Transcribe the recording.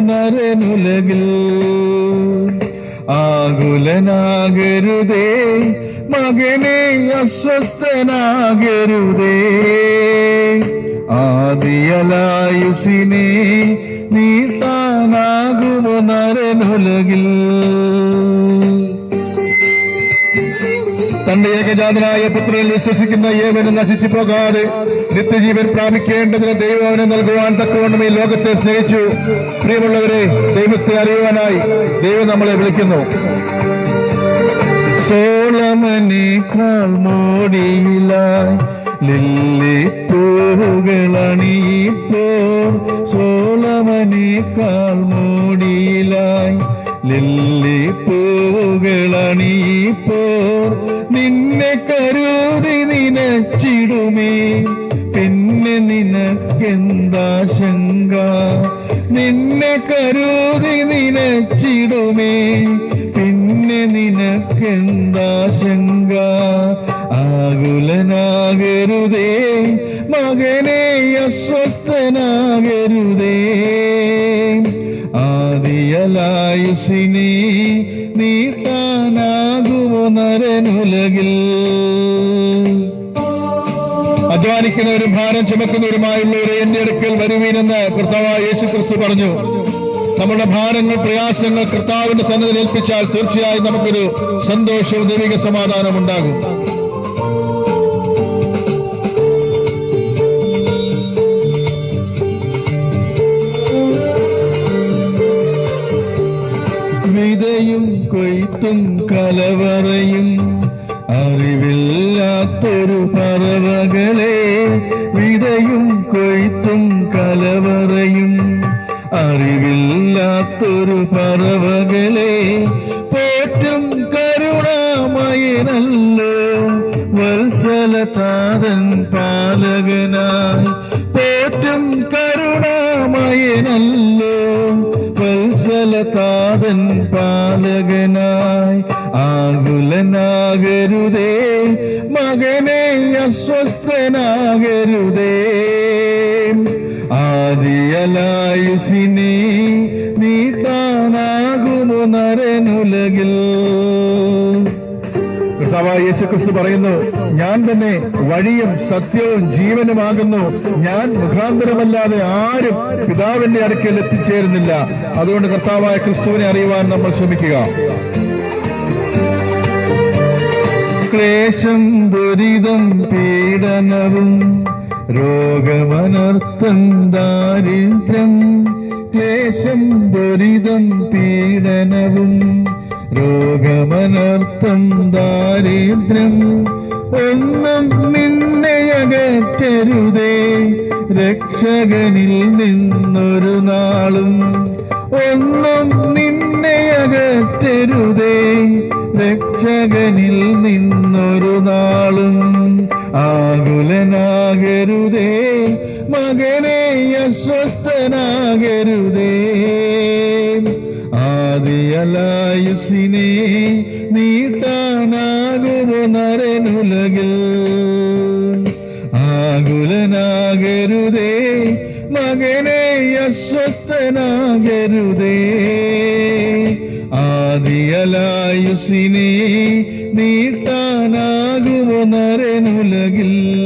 നരനുലകിൽ. ആകുലനാകരുതേ മകനെ അസ്വസ്ഥനാകരുതേ. ആദിയലായുസിനെ നീട്ടാനാകുമോ നരനുലകിൽ. തന്റെ ഏകജാതനായ പുത്രനിൽ വിശ്വസിക്കുന്ന ഏവനും നശിച്ചു പോകാതെ നിത്യജീവൻ പ്രാപിക്കേണ്ടതിന് ദൈവം അവനെ നൽകുവാൻ തക്കവണ്ണം ഈ ലോകത്തെ സ്നേഹിച്ചു. പ്രിയമുള്ളവരെ ദൈവത്തെ അറിയുവാനായി ദൈവം നമ്മളെ വിളിക്കുന്നു. സോളമനേക്കാൾ മോടിയിലായി ലില്ലിപ്പൂവുകളണിയിപ്പോ സോളമനേക്കാൾ മോടിയിലായി ലില്ലിപ്പൂവുകളണിയിപ്പോ നിന്നെ കരുതി നിനച്ചിടുമേ. പിന്നെ നിനക്കെന്താ ശങ്ക നിന്നെ കരുതി നിനച്ചിടുമേ. പിന്നെ നിനക്കെന്താ ശങ്ക ആകുലനാകരുതേ മകനെ അസ്വസ്ഥനാകരുതേ. ആദിയലായുസിനെ നീട്ടാനാകുമോ നരനുലകിൽ അധ്വാനിക്കുന്നവരും ഭാരം ചുമക്കുന്നവരുമായുള്ളവരെ എന്റെ അടുക്കൽ വരുവീനെന്ന് കർത്താവ് യേശു ക്രിസ്തു പറഞ്ഞു. നമ്മുടെ ഭാരങ്ങൾ പ്രയാസങ്ങൾ കർത്താവിന്റെ സന്നദ്ധ ഏൽപ്പിച്ചാൽ തീർച്ചയായും നമുക്കൊരു സന്തോഷവും ദൈവിക സമാധാനം ഉണ്ടാകും. വിതയും കൊയ്ത്തും കലവറയും അറിവില്ലാത്തൊരു പറവകളെ വിതയും കൊയ്ത്തും കലവറയും അറിവില്ലാത്തൊരു പറവകളെ പോറ്റും കരുണാമയനല്ലോ വത്സലതാതൻ പാലകനായി പോറ്റും കരുണാമയനല്ലോ വത്സലതാതൻ പാലകനായി ആകുലനാകരുതേ. മകനെ അസ്വസ്ഥനാകരുതേ. ആദിയലായുസിനെ നീട്ടാനാകുന്നു നരനുലകിൽ. കർത്താവായ യേശു ക്രിസ്തു പറയുന്നു ഞാൻ തന്നെ വഴിയും സത്യവും ജീവനുമാകുന്നു. ഞാൻ മുഖാന്തരമല്ലാതെ ആരും പിതാവിന്റെ അടുക്കൽ എത്തിച്ചേരുന്നില്ല. അതുകൊണ്ട് കർത്താവായ ക്രിസ്തുവിനെ അറിയുവാൻ നമ്മൾ ശ്രമിക്കുക. ക്ലേശം ദുരിതം പീഡനവും രോഗമനർത്ഥം ദാരിദ്ര്യം ക്ലേശം ദുരിതം പീഡനവും രോഗമനർത്ഥം ദാരിദ്ര്യം ഒന്നും നിന്നെ അകറ്റരുതേ. രക്ഷകനിൽ നിന്നൊരു നാളും ഒന്നും നിന്നെ അകറ്റരുതേ. രക്ഷകനിൽ നിന്നൊരു നാളും ആകുലനാകരുതേ. മകനെ അസ്വസ്ഥനാകരുതേ. ആദിയലായുസിനെ നീട്ടാനാകുമോ നരനുലകിൽ. ആകുലനാകരുതേ മകനെ അസ്വസ്ഥനാകരുതേ. ആദിയലായുസിനെ നീട്ടാനാകുമോ നരനുലകിൽ.